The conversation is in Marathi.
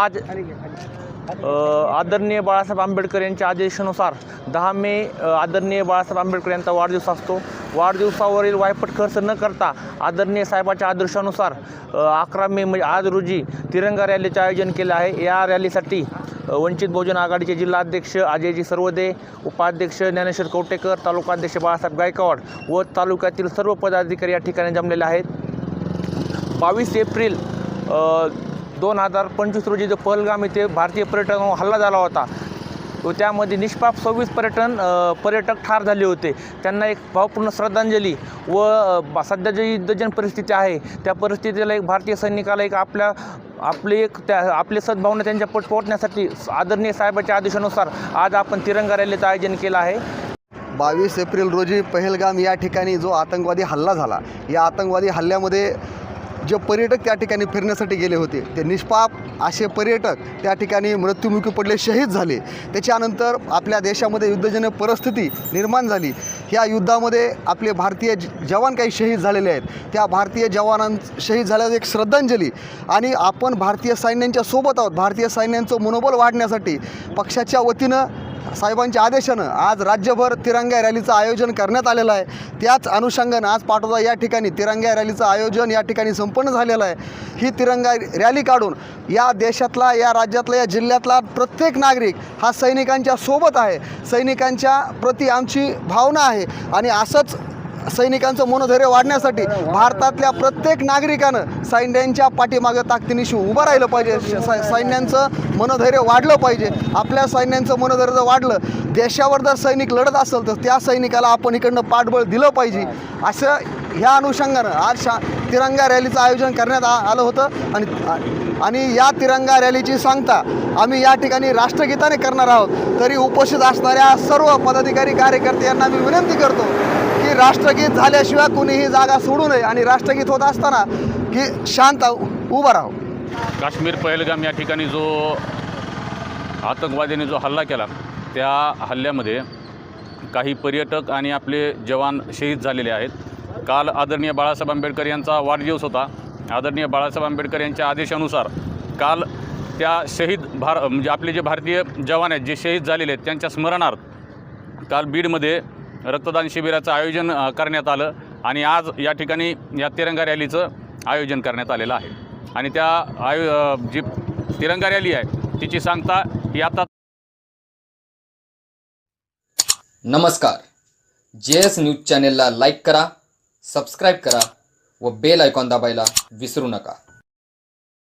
आज आदरणीय बाळासाहेब आंबेडकर यांच्या आदेशानुसार दहा मे आदरणीय बाळासाहेब आंबेडकर यांचा वाढदिवस असतो. वाढदिवसावरील वायपट खर्च न करता आदरणीय साहेबाच्या आदर्शानुसार अकरा मे म्हणजे आज रोजी तिरंगा रॅलीचे आयोजन केले आहे. या रॅलीसाठी वंचित बहुजन आघाडीचे जिल्हाध्यक्ष अजयजी सर्वदे उपाध्यक्ष ज्ञानेश्वर कवटेकर तालुकाध्यक्ष बाळासाहेब गायकवाड व तालुक्यातील सर्व पदाधिकारी या ठिकाणी जमलेले आहेत. बावीस एप्रिल दोन हजार पंचवीस रोजी जो पहलगाम येथे भारतीय पर्यटनावर हल्ला झाला होता व त्यामध्ये निष्पाप सव्वीस पर्यटन पर्यटक ठार झाले होते. त्यांना एक भावपूर्ण श्रद्धांजली व बा- सध्या जी युद्धजन परिस्थिती आहे त्या परिस्थितीला एक भारतीय सैनिकाला एक आपल्या आपले एक त्या आपले सद्भावना त्यांच्या पट पोहोचण्यासाठी आदरणीय साहेबाच्या आदेशानुसार आज आपण तिरंगा रॅलीचं आयोजन केलं आहे. बावीस एप्रिल रोजी पहलगाम या ठिकाणी जो आतंकवादी हल्ला झाला या आतंकवादी हल्ल्यामध्ये जे पर्यटक त्या ठिकाणी फिरण्यासाठी गेले होते ते निष्पाप असे पर्यटक त्या ठिकाणी मृत्युमुखी पडले शहीद झाले. त्याच्यानंतर आपल्या देशामध्ये युद्धजन्य परिस्थिती निर्माण झाली. ह्या युद्धामध्ये आपले भारतीय ज- जवान काही शहीद झालेले आहेत. त्या भारतीय जवानां शहीद झाल्यावर एक श्रद्धांजली आणि आपण भारतीय सैन्यांच्या सोबत आहोत. भारतीय सैन्यांचं मनोबल वाढण्यासाठी पक्षाच्या वतीनं साहेबांच्या आदेशानं आज राज्यभर तिरंगा रॅलीचं आयोजन करण्यात आलेलं आहे. त्याच अनुषंगानं आज पाटोदा या ठिकाणी तिरंगा रॅलीचं आयोजन या ठिकाणी संपन्न झालेलं आहे. ही तिरंगा रॅली काढून या देशातला या राज्यातला या जिल्ह्यातला प्रत्येक नागरिक हा सैनिकांच्या सोबत आहे. सैनिकांच्या प्रती आमची भावना आहे आणि असंच सैनिकांचं मनोधैर्य वाढण्यासाठी भारतातल्या प्रत्येक नागरिकानं सैन्यांच्या पाठीमागं ताकदीनिशी उभं राहिलं पाहिजे. सै- सैन्यांचं मनोधैर्य वाढलं पाहिजे. आपल्या सैन्यांचं मनोधैर्य जर वाढलं देशावर जर सैनिक लढत असेल तर त्या सैनिकाला आपण इकडनं पाठबळ दिलं पाहिजे. असं ह्या अनुषंगानं आज शा तिरंगा रॅलीचं आयोजन करण्यात आ आलं होतं. आणि आणि या तिरंगा रॅलीची सांगता आम्ही या ठिकाणी राष्ट्रगीताने करणार आहोत. तरी उपस्थित असणाऱ्या सर्व पदाधिकारी कार्यकर्ते यांना मी विनंती करतो की राष्ट्रगीत झाल्याशिवाय कुणीही जागा सोडू नये आणि राष्ट्रगीत होत असताना की शांत उभं राहावं. काश्मीर पहलगाम या ठिकाणी जो आतंकवाद्यांनी जो हल्ला केला त्या हल्ल्यामध्ये काही पर्यटक आणि आपले जवान शहीद झालेले आहेत. काल आदरणीय बाळासाहेब आंबेडकर यांचा वाढदिवस होता. आदरणीय बाळासाहेब आंबेडकर यांच्या आदेशानुसार काल त्या शहीद भार म्हणजे आपले जे भारतीय जवान आहेत जे शहीद झालेले आहेत त्यांच्या स्मरणार्थ काल बीडमध्ये रक्तदान शिबिराचं आयोजन करण्यात आलं आणि आज या ठिकाणी या तिरंगा रॅलीचं आयोजन करण्यात आलेलं आहे. आणि त्या आयो जी तिरंगा रॅली आहे तिची सांगता ही आता नमस्कार. जे एस न्यूज चॅनेलला लाईक करा सबस्क्राईब करा व बेल आयकॉन दाबायला विसरू नका.